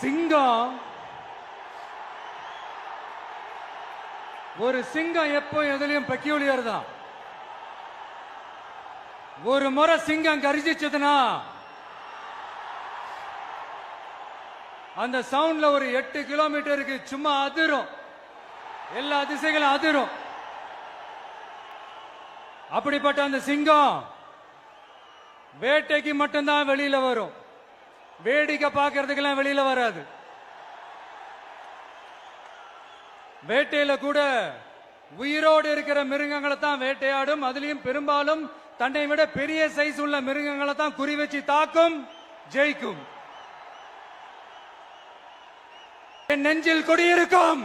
சிங்கம். ஒரு சிங்கம் எப்போ எதுலயும் பெக்யூலியர் தான் ஒரு முறை சிங்கம் கரிச்சிச்சதுன்னா அந்த சவுண்ட்ல ஒரு எட்டு கிலோமீட்டருக்கு சும்மா அதிரும். எல்லா திசைகளும் அதிரும். அப்படிப்பட்ட அந்த சிங்கம் வேட்டைக்கு மட்டும்தான் வெளியில வரும். வேடிக்கை பார்க்கறதுக்கெல்லாம் வெளியில வராது. வேட்டையில கூட உயிரோடு இருக்கிற மிருகங்களை தான் வேட்டையாடும். அதுலயும் பெரும்பாலும் தன்னை விட பெரிய சைஸ் உள்ள மிருகங்களை தான் குறி வச்சு தாக்கும் ஜெயிக்கும். என் நெஞ்சில் குடியிருக்கும்.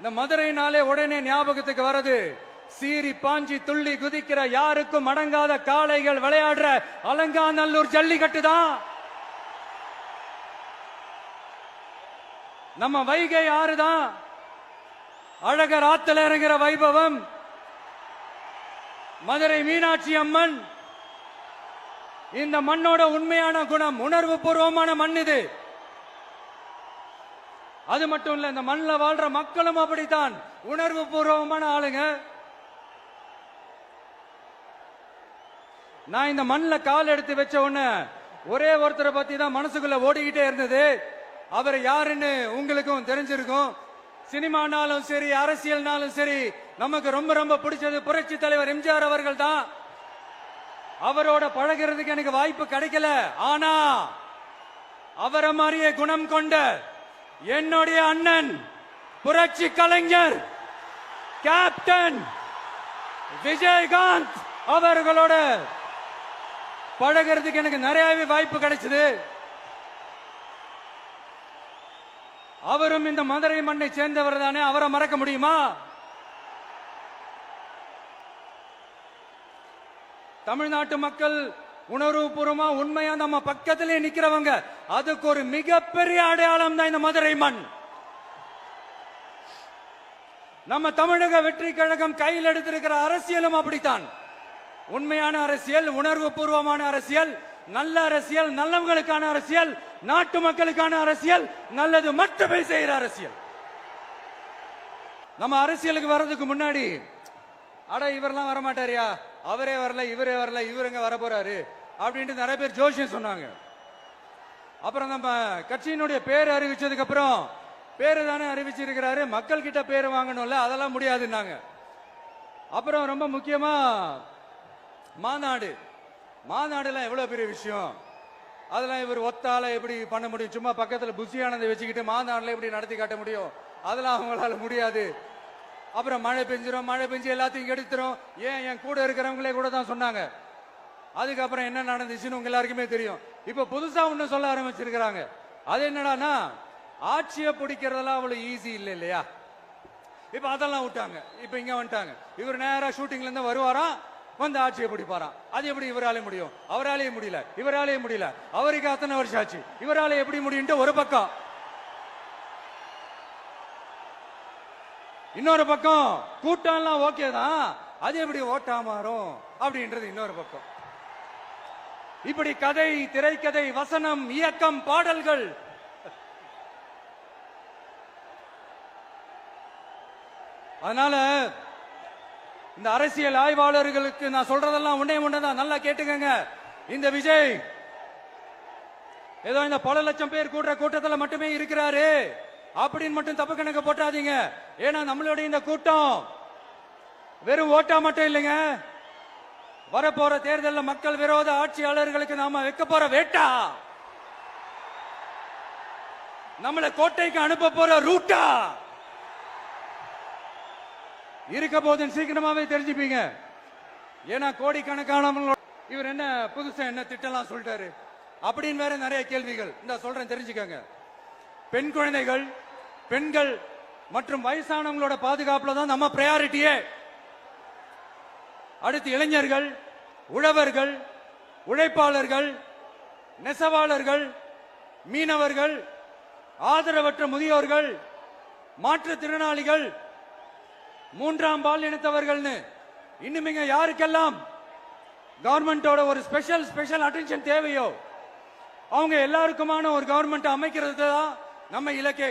இந்த மதுரைனாலே உடனே ஞாபகத்துக்கு வருது சீரி பாஞ்சி துள்ளி குதிக்கிற யாருக்கும் அடங்காத காளைகள் விளையாடுற அலங்காநல்லூர் ஜல்லிக்கட்டு தான். நம்ம வைகை ஆறுதான் அழகர் ஆத்துல இறங்குற வைபவம். மதுரை மீனாட்சி அம்மன். இந்த மண்ணோட உண்மையான குணம் உணர்வு பூர்வமான மண் இது. அது மட்டும் இல்ல இந்த மண்ணில் வாழ்ற மக்களும் அப்படித்தான். உணர்வு பூர்வமான ஆளுங்க. நான் இந்த மண்ணில் கால் எடுத்து வச்ச உடனே ஒரே ஒருத்தரை பத்தி தான் மனசுக்குள்ள ஓடிக்கிட்டே இருந்தது. அவர் யாருன்னு உங்களுக்கும் தெரிஞ்சிருக்கும். சினிமானாலும் சரி அரசியல்னாலும் சரி நமக்கு ரொம்ப ரொம்ப பிடிச்சது புரட்சி தலைவர் எம்ஜிஆர் அவர்கள் தான் அவரோட பழகிறதுக்கு எனக்கு வாய்ப்பு கிடைக்கல. ஆனா அவரை மாதிரியே குணம் கொண்ட என்னுடைய அண்ணன் புரட்சி கலைஞர் கேப்டன் விஜயகாந்த் அவர்களோட பழகிறதுக்கு எனக்கு நிறையவே வாய்ப்பு கிடைச்சது. அவரும் இந்த மதுரை மண்ணை சேர்ந்தவர் தானே அவரை மறக்க முடியுமா? தமிழ்நாட்டு மக்கள் உணர்வுபூர்வமா உண்மையா நம்ம பக்கத்திலே நிக்கிறவங்க அதுக்கு ஒரு மிகப்பெரிய அடையாளம் தான் இந்த மதுரை மண். நம்ம தமிழக வெற்றி கழகம் கையில் எடுத்திருக்கிற அரசியலும் அப்படித்தான். உண்மையான அரசியல் உணர்வு பூர்வமான அரசியல் நல்ல அரசியல் நல்லவங்களுக்கான அரசியல் நாட்டு மக்களுக்கான அரசியல் நல்லது மட்டுமே செய்யற அரசியல். நம்ம அரசியலுக்கு வர்றதுக்கு முன்னாடி அட இவரெல்லாம் வரமாட்டாரியா? அவரே வரல இவரே வரல இவருங்க வர போறாரு அப்படின்ட்டு நிறைய பேர் ஜோஷியம் சொன்னாங்க. அப்புறம் நம்ம கட்சியினுடைய பேர் அறிவிச்சதுக்கு அப்புறம் பேரு தானே அறிவிச்சிருக்கிறாரு. மக்கள் கிட்ட பேர் வாங்கணும்ல அதெல்லாம் முடியாதுன்னாங்க. அப்புறம் ரொம்ப முக்கியமா மாநாடு. மாநாடுலாம் எவ்வளவு பெரிய விஷயம். அதெல்லாம் இவர் ஒத்தால எப்படி பண்ண முடியும்? சும்மா பக்கத்துல புஷியானதை வச்சுக்கிட்டு மாநாடுல எப்படி நடத்தி காட்ட முடியும்? அதெல்லாம் அவங்களால முடியாது. அப்புறம் மழை பெஞ்சிரும் மழை பெஞ்சு எல்லாத்தையும் எடுத்துரும் ஏன் என் கூட இருக்கிறவங்களே கூட தான் சொன்னாங்க. அதுக்கப்புறம் என்ன நடந்துச்சுன்னு உங்க எல்லாருக்குமே தெரியும். இப்ப புதுசா ஒண்ணு சொல்ல ஆரம்பிச்சிருக்கிறாங்க. அது என்னடான்னா ஆட்சியை பிடிக்கிறதெல்லாம் அவ்வளவு ஈஸி இல்லை இல்லையா? இப்ப அதெல்லாம் விட்டாங்க. இப்ப இங்க வந்துட்டாங்க. இவர் நேரா ஷூட்டிங்ல இருந்து வருவாராம் வந்து ஆட்சியை பிடிப்பாராம் அது எப்படி இவராலே முடியும்? அவராலேயே முடியல. இவராலேயே முடியல. அவருக்கு அத்தனை வருஷம் ஆச்சு. இவரால எப்படி முடியும்ட்டு ஒரு பக்கம். இன்னொரு பக்கம். கூட்டம்லாம் ஓகே தான். அது எப்படி ஓட்டா மாறும்? அப்படின்றது இன்னொரு பக்கம். இப்படி கதை திரைக்கதை வசனம் இயக்கம் பாடல்கள். அதனால இந்த அரசியல் ஆய்வாளர்களுக்கு நான் சொல்றதெல்லாம் உன்னே ஒண்ணுதான் நல்லா கேட்டுக்கங்க. இந்த விஜய் ஏதோ இந்த பல லட்சம் பேர் கூடுற கூட்டத்தில் மட்டுமே இருக்கிறாரு. அப்படின்னு மட்டும் தப்பு கணக்கு போட்டாதீங்க. ஏன்னா நம்மளுடைய இந்த கூட்டம் வெறும் ஓட்டா மட்டும் இல்லைங்க. வரப்போற தேர்தலில் மக்கள் விரோத ஆட்சியாளர்களுக்கு நாம வைக்க போற வேட்டா? நம்மளை கோட்டைக்கு அனுப்ப போற ரூட்டா? இருக்க போது சீக்கிரமாவே தெரிஞ்சுப்பீங்க. ஏன்னா கோடிக்கணக்கானவங்களோட இவர் என்ன புதுசா என்ன திட்டம்லாம் சொல்லிட்டாரு? அப்படின்னு வேற நிறைய கேள்விகள். இந்த சொல்றேன் தெரிஞ்சுக்கங்க. பெண் குழந்தைகள் பெண்கள் மற்றும் வயசானவங்களோட பாதுகாப்புல தான் நம்ம பிரையாரிட்டியே அடுத்து இளைஞர்கள் உழவர்கள் உழைப்பாளர்கள் நெசவாளர்கள் மீனவர்கள் ஆதரவற்ற முதியோர்கள் மாற்றுத்திறனாளிகள் மூன்றாம் பால் இனத்தவர்கள்னு இன்னும் யாருக்கெல்லாம் கவர்மெண்டோட ஒரு ஸ்பெஷல் ஸ்பெஷல் அட்டென்ஷன் தேவையோ அவங்க எல்லாருக்குமான ஒரு கவர்மெண்ட் அமைக்கிறது தான் நம்ம இலக்கே.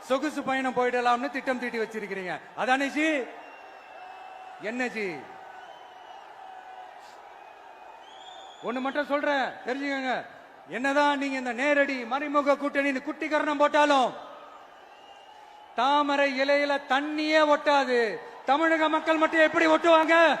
சொகுசு பயணம் போயிடலாம்னு திட்டம் தீட்டி வச்சிருக்கிறீங்க. அதானே ஜி? என்ன ஜி? ஒண்ணு மட்டும் சொல்றேன் தெரிஞ்சுக்கங்க. என்னதான் நீங்க இந்த நேரடி மறைமுக கூட்டணின்னு குட்டிகரணம் போட்டாலும் தாமரை இலையில தண்ணியே ஒட்டாது. தமிழக மக்கள் மட்டும் எப்படி ஒட்டுவாங்க?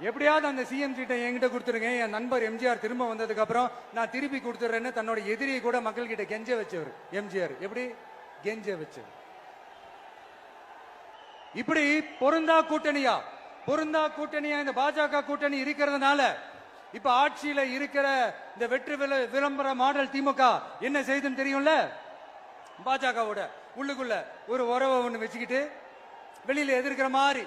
எப்படியாவது அந்த சிஎம் சீட்டை என்கிட்ட கொடுத்துருங்க. என் நண்பர் எம்ஜிஆர் திரும்ப வந்ததுக்கு அப்புறம் நான் திருப்பி கொடுத்துறேன்னு தன்னோட எதிரியை கூட மக்கள் கிட்ட கெஞ்ச வச்சவர் எம்ஜிஆர் எப்படி? கெஞ்ச வச்சவர். இப்படி பொருந்தா கூட்டணியா? பொருந்தா கூட்டணியா? இந்த பாஜக கூட்டணி இருக்கிறதுனால இப்ப ஆட்சியில இருக்கிற இந்த வெற்றி விள- விளம்பர மாடல் திமுக என்ன செய்துன்னு தெரியும்ல? பாஜகவோட உள்ளுக்குள்ள ஒரு உறவை ஒண்ணு வச்சுக்கிட்டு வெளியில எதிர்க்கிற மாதிரி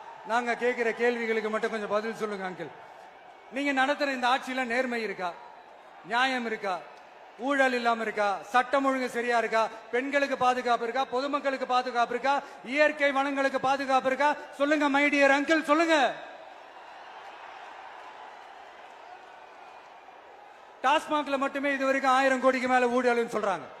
நாங்க கேட்கிற கேள்விகளுக்கு மட்டும் கொஞ்சம் பதில் சொல்லுங்க அங்கிள் நீங்க நடத்துற இந்த ஆட்சியில நேர்மை இருக்கா? நியாயம் இருக்கா? ஊழல் இல்லாம இருக்கா? சட்டம் ஒழுங்கு சரியா இருக்கா? பெண்களுக்கு பாதுகாப்பு இருக்கா? பொதுமக்களுக்கு பாதுகாப்பு இருக்கா? இயற்கை வளங்களுக்கு பாதுகாப்பு இருக்கா? சொல்லுங்க மை டியர் அங்கிள் சொல்லுங்க. டாஸ்மாக்ல மட்டுமே இது வரைக்கும் ஆயிரம் கோடிக்கு மேல ஊழல்னு சொல்றாங்க.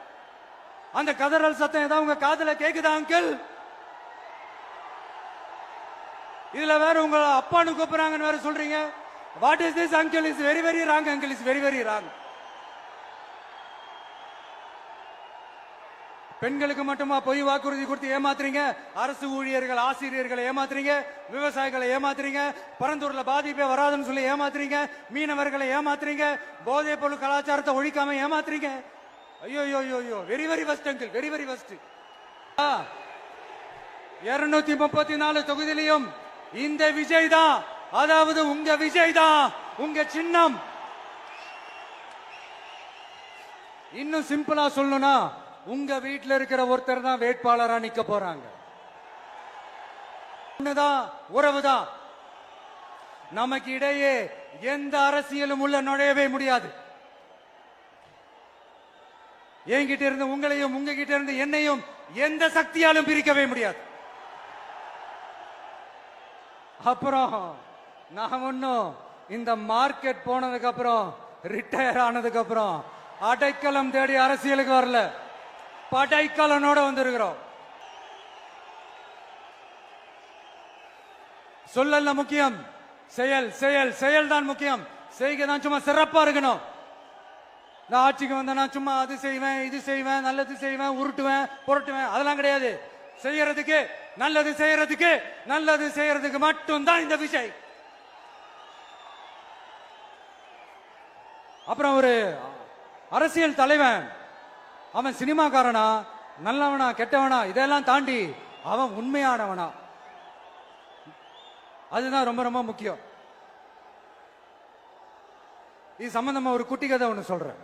அந்த கதறல் சத்தம் ஏதாவது உங்க காதல கேக்குதா அங்கிள் இதுல வேற உங்க அப்பான்னு கூப்பிடுறாங்கன்னு வேற சொல்றீங்க. What is this uncle is very very wrong uncle is very very wrong பெண்களுக்கு மட்டுமா பொய் வாக்குறுதி கொடுத்து ஏமாத்துறீங்க? அரசு ஊழியர்கள் ஆசிரியர்களை ஏமாத்துறீங்க? விவசாயிகளை ஏமாத்துறீங்க? பரந்தூர்ல பாதிப்பே வராதுன்னு சொல்லி ஏமாத்துறீங்க? மீனவர்களை ஏமாத்துறீங்க? போதைப் பொருள் கலாச்சாரத்தை ஒழிக்காம ஏமாத்துறீங்க? ஐயோ ஐயோ ஐயோ ஐயோ very very fast uncle very very fast இருநூத்தி முப்பத்தி நாலு தொகுதியிலையும் இந்த விஜய் தான் அதாவது உங்க விஜய் தான் உங்க சின்னம். இன்னும் சிம்பிளா சொல்லணும்னா உங்க வீட்டில் இருக்கிற ஒருத்தர் தான் வேட்பாளரா நிக்க போறாங்க. உறவுதான் நமக்கு இடையே எந்த அரசியலும் உள்ள நுழையவே முடியாது. என்கிட்ட இருந்து உங்களையும் உங்ககிட்ட இருந்து என்னையும் எந்த சக்தியாலும் பிரிக்கவே முடியாது. அப்புறம் நான் ஒன்னும் இந்த மார்க்கெட் போனதுக்கு அப்புறம் ரிட்டையர் ஆனதுக்கு அப்புறம் அடைக்கலம் தேடி அரசியலுக்கு வரல. படைக்கலனோட வந்திருக்கிறோம். சொல்லல முக்கியம். செயல் செயல் செயல் தான் முக்கியம். செய்கை தான் சும்மா சிறப்பா இருக்கணும். நான் ஆட்சிக்கு வந்தேன்னா சும்மா அது செய்வேன் இது செய்வேன் நல்லது செய்வேன் உருட்டுவேன் புரட்டுவேன். அதெல்லாம் கிடையாது. செய்யறதுக்கு நல்லது செய்யறதுக்கு நல்லது செய்யறதுக்கு மட்டும்தான் இந்த விஷய் அப்புறம் ஒரு அரசியல் தலைவன் அவன் சினிமாக்காரனா நல்லவனா கெட்டவனா இதெல்லாம் தாண்டி அவன் உண்மையானவனா. அதுதான் ரொம்ப ரொம்ப முக்கியம். இது சம்பந்தமா ஒரு குட்டி கதை ஒன்று சொல்றேன்.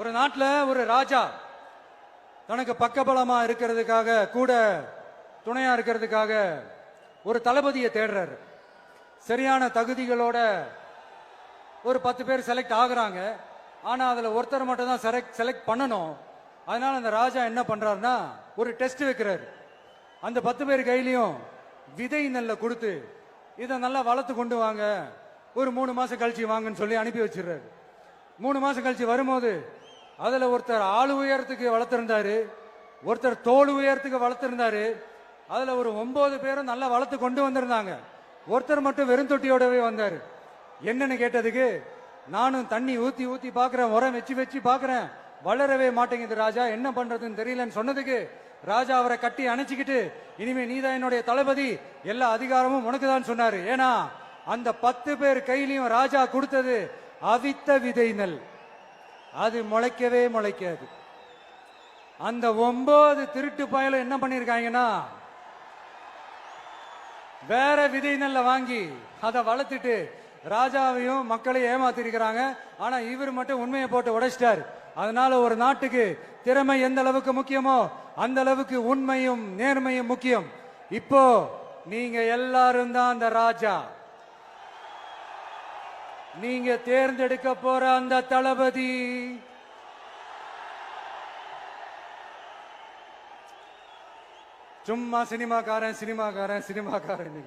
ஒரு நாட்டில் ஒரு ராஜா தனக்கு பக்கபலமா இருக்கிறதுக்காக கூட துணையா இருக்கிறதுக்காக ஒரு தளபதியை தேடுறாரு. சரியான தகுதிகளோட ஒரு பத்து பேர் செலக்ட் ஆகுறாங்க. ஆனால் அதில் ஒருத்தர் மட்டும் தான் செலக்ட் செலக்ட் பண்ணணும். அதனால் அந்த ராஜா என்ன பண்ணுறாருன்னா ஒரு டெஸ்ட் வைக்கிறாரு. அந்த பத்து பேர் கையிலையும் விதை நெல்லை கொடுத்து இதை நல்லா வளர்த்து கொண்டு வாங்க. ஒரு மூணு மாதம் கழிச்சு வாங்கன்னு சொல்லி அனுப்பி வச்சிடுறாரு. மூணு மாதம் கழிச்சு வரும்போது அதுல ஒருத்தர் ஆளு உயரத்துக்கு வளர்த்திருந்தாரு ஒருத்தர் தோல் உயரத்துக்கு வளர்த்திருந்தாரு. அதுல ஒரு ஒன்பது பேரும் நல்லா வளர்த்து கொண்டு வந்திருந்தாங்க. ஒருத்தர் மட்டும் வெறும் தொட்டியோடவே வந்தாரு. என்னன்னு கேட்டதுக்கு நானும் தண்ணி ஊத்தி ஊத்தி பாக்குறேன் உரம் வச்சு வச்சு பாக்குறேன். வளரவே மாட்டேங்குது ராஜா. என்ன பண்றதுன்னு தெரியலன்னு சொன்னதுக்கு ராஜா அவரை கட்டி அணைச்சிக்கிட்டு இனிமே நீதான் என்னுடைய தளபதி. எல்லா அதிகாரமும் உனக்கு தான் சொன்னாரு. ஏன்னா அந்த பத்து பேர் கையிலையும் ராஜா கொடுத்தது அவித்த விதை நெல் அது முளைக்கவே முளைக்காது. அந்த ஒன்பது திருட்டு பயலும் என்ன பண்ணிருக்காங்கன்னா வேற விதை நல்ல வாங்கி அதை வளர்த்துட்டு ராஜாவையும் மக்களையும் ஏமாத்திருக்கிறாங்க. ஆனா இவர் மட்டும் உண்மையை போட்டு உடைச்சிட்டார். அதனால ஒரு நாட்டுக்கு திறமை எந்த அளவுக்கு முக்கியமோ அந்த அளவுக்கு உண்மையும் நேர்மையும் முக்கியம். இப்போ நீங்க எல்லாரும் தான் அந்த ராஜா. நீங்க தேர்ந்தெடுக்க போற அந்த தளபதி. சும்மா சினிமாக்காரன் சினிமாக்காரன் சினிமாக்காரன்.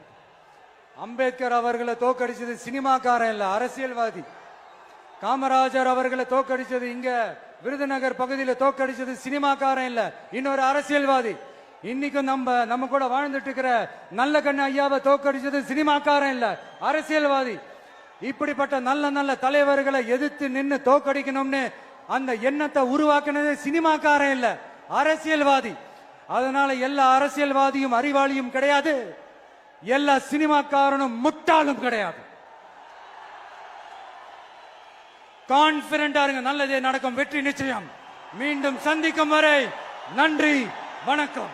அம்பேத்கர் அவர்களை தோக்கடிச்சது சினிமாக்காரன் இல்ல அரசியல்வாதி. காமராஜர் அவர்களை தோக்கடிச்சது இங்க விருதுநகர் பகுதியில் தோக்கடிச்சது சினிமாக்காரன் இல்ல இன்னொரு அரசியல்வாதி. இன்னைக்கும் நம்ம நம்ம கூட வாழ்ந்துட்டு இருக்கிற நல்ல கண்ணு ஐயாவை தோக்கடிச்சது சினிமாக்காரன் இல்ல அரசியல்வாதி. இப்படிப்பட்ட நல்ல நல்ல தலைவர்களை எதிர்த்து நின்று தோக்கடிக்கணும்னு அந்த எண்ணத்தை உருவாக்கினதே சினிமாக்காரன் இல்ல அரசியல்வாதி. அதனால எல்லா அரசியல்வாதியும் அறிவாளியும் கிடையாது எல்லா சினிமாக்காரனும் முட்டாளும் கிடையாது. கான்பிடண்டா இருங்க நல்லதே நடக்கும் வெற்றி நிச்சயம். மீண்டும் சந்திக்கும் வரை நன்றி வணக்கம்.